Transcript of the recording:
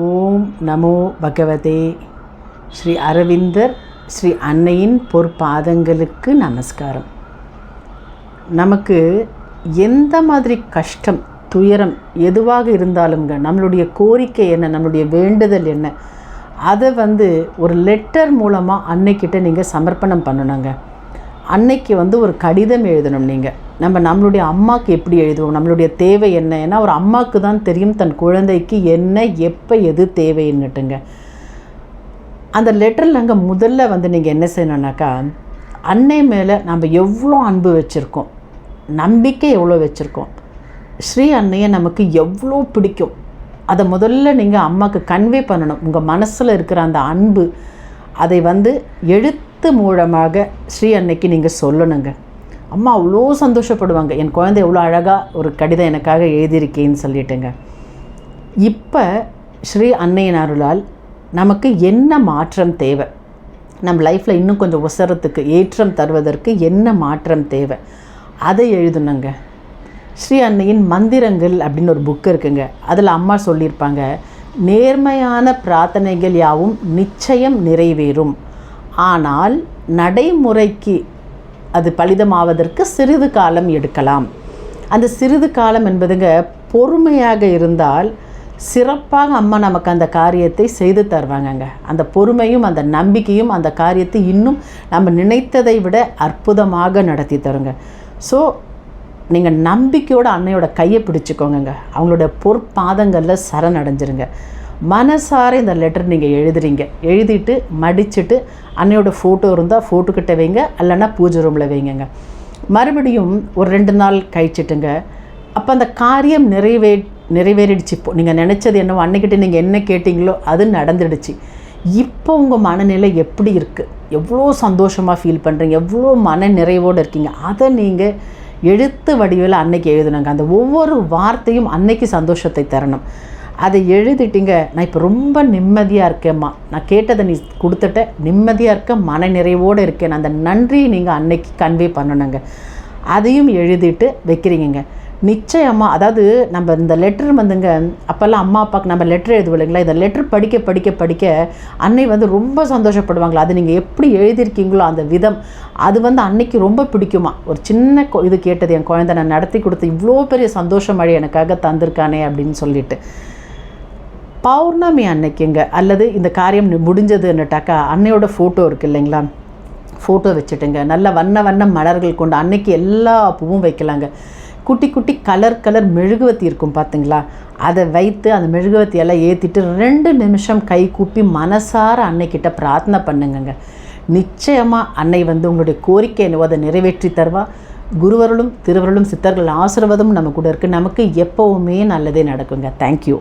ஓம் நமோ பகவதே. ஸ்ரீ அரவிந்தர் ஸ்ரீ அன்னையின் பொற்பாதங்களுக்கு நமஸ்காரம். நமக்கு எந்த மாதிரி கஷ்டம் துயரம் எதுவாக இருந்தாலுங்க நம்மளுடைய கோரிக்கை என்ன நம்மளுடைய வேண்டுதல் என்ன அதை வந்து ஒரு லெட்டர் மூலமாக அன்னைக்கிட்ட நீங்கள் சமர்ப்பணம் பண்ணணுங்க. அன்னைக்கு வந்து ஒரு கடிதம் எழுதணும் நீங்கள் நம்ம நம்மளுடைய அம்மாவுக்கு எப்படி எழுதுவோம்? நம்மளுடைய தேவை என்ன? ஏன்னா ஒரு அம்மாவுக்கு தான் தெரியும் தன் குழந்தைக்கு என்ன எப்போ எது தேவைன்னுட்டுங்க அந்த லெட்டரில் அங்கே முதல்ல வந்து நீங்கள் என்ன செய்யணுன்னாக்கா அன்னை மேலே நம்ம எவ்வளோ அன்பு வச்சுருக்கோம்? நம்பிக்கை எவ்வளோ வச்சுருக்கோம்? ஸ்ரீ அன்னையை நமக்கு எவ்வளோ பிடிக்கும்? அதை முதல்ல நீங்கள் அம்மாவுக்கு கன்வே பண்ணணும். உங்கள் மனசில் இருக்கிற அந்த அன்பு அதை வந்து எழுத்து மூலமாக ஸ்ரீ அன்னைக்கு நீங்கள் சொல்லணுங்க. அம்மா அவ்வளோ சந்தோஷப்படுவாங்க. என் குழந்தை எவ்வளோ அழகாக ஒரு கடிதம் எனக்காக எழுதியிருக்கேன்னு சொல்லிட்டுங்க. இப்போ ஸ்ரீ அன்னையின் அருளால் நமக்கு என்ன மாற்றம் தேவை? நம்ம லைஃப்பில் இன்னும் கொஞ்சம் உசரத்துக்கு ஏற்றம் தருவதற்கு என்ன மாற்றம் தேவை? அதை எழுதணுங்க. ஸ்ரீ அன்னையின் மந்திரங்கள் அப்படின்னு ஒரு புக் இருக்குங்க. அதில் அம்மா சொல்லியிருப்பாங்க நேர்மையான பிரார்த்தனைகள் யாவும் நிச்சயம் நிறைவேறும். ஆனால் நடைமுறைக்கு அது பலிதமாவதற்கு சிறிது காலம் எடுக்கலாம். அந்த சிறிது காலம் என்பதுங்க பொறுமையாக இருந்தால் சிறப்பாக அம்மா நமக்கு அந்த காரியத்தை செய்து தருவாங்கங்க. அந்த பொறுமையும் அந்த நம்பிக்கையும் அந்த காரியத்தை இன்னும் நம்ம நினைத்ததை விட அற்புதமாக நடத்தி தருங்க. ஸோ நீங்கள் நம்பிக்கையோட அன்னையோட கையை பிடிச்சிக்கோங்க அவங்களோட பொற்பாதங்களில் சரணடைஞ்சிருங்க. மனசார இந்த லெட்டர் நீங்கள் எழுதுறீங்க. எழுதிட்டு மடிச்சுட்டு அன்னையோட ஃபோட்டோ இருந்தால் ஃபோட்டோ கிட்ட வைங்க இல்லைன்னா பூஜை ரூமில் வைங்கங்க. மறுபடியும் ஒரு ரெண்டு நாள் கழிச்சிட்டுங்க. அப்போ அந்த காரியம் நிறைவே நிறைவேறிடுச்சு இப்போ. நீங்கள் நினச்சது என்னவோ அன்னைக்கிட்ட நீங்கள் என்ன கேட்டிங்களோ அது நடந்துடுச்சு. இப்போ உங்கள் மனநிலை எப்படி இருக்குது எவ்வளோ சந்தோஷமாக ஃபீல் பண்ணுறீங்க எவ்வளோ மன நிறைவோடு இருக்கீங்க? அதை நீங்கள் எழுத்து வடிவில் அன்னைக்கு எழுதுனாங்க. அந்த ஒவ்வொரு வார்த்தையும் அன்னைக்கு சந்தோஷத்தை தரணும். அதை எழுதிட்டீங்க. நான் இப்போ ரொம்ப நிம்மதியாக இருக்கேம்மா. நான் கேட்டதை நீ கொடுத்துட்ட நிம்மதியாக இருக்க மன நிறைவோடு இருக்கேன். அந்த நன்றியை நீங்கள் அன்னைக்கு கன்வே பண்ணணுங்க. அதையும் எழுதிட்டு வைக்கிறீங்க நிச்சயமாக அதாவது நம்ம இந்த லெட்டர் வந்துங்க அப்போல்லாம் அம்மா அப்பாவுக்கு நம்ம லெட்டர் எழுதுவோம் இல்லைங்களா? இந்த லெட்டர் படிக்க படிக்க படிக்க அன்னை வந்து ரொம்ப சந்தோஷப்படுவாங்களா? அது நீங்கள் எப்படி எழுதியிருக்கீங்களோ அந்த விதம் அது வந்து அன்னைக்கு ரொம்ப பிடிக்குமா? ஒரு சின்ன கொ- இது கேட்டது என் குழந்தை நான் நடத்தி கொடுத்து இவ்வளோ பெரிய சந்தோஷம் மழை எனக்காக தந்திருக்கானே அப்படின்னு சொல்லிட்டு. பௌர்ணமி அன்னைக்குங்க அல்லது இந்த காரியம் முடிஞ்சதுன்னுட்டாக்கா அன்னையோட ஃபோட்டோ இருக்குது இல்லைங்களா? ஃபோட்டோ வச்சுட்டுங்க நல்ல வண்ண வண்ண மலர்கள் கொண்டு அன்னைக்கு எல்லா பூவும் வைக்கலாங்க. குட்டி குட்டி கலர் கலர் மெழுகுவத்தி இருக்கும் பார்த்தீங்களா அதை வைத்து அந்த மெழுகுவத்தி எல்லாம் ஏற்றிட்டு ரெண்டு நிமிஷம் கை கூப்பி மனசார அன்னைக்கிட்ட பிரார்த்தனை பண்ணுங்கங்க. நிச்சயமாக அன்னை வந்து உங்களுடைய கோரிக்கை என்னவோ அதை நிறைவேற்றி தருவா. குருவருளும் திருவருளும் சித்தர்கள் ஆசீர்வாதம் நம்ம கூட இருக்குது நமக்கு எப்போவுமே நல்லதே நடக்குங்க. தேங்க்யூ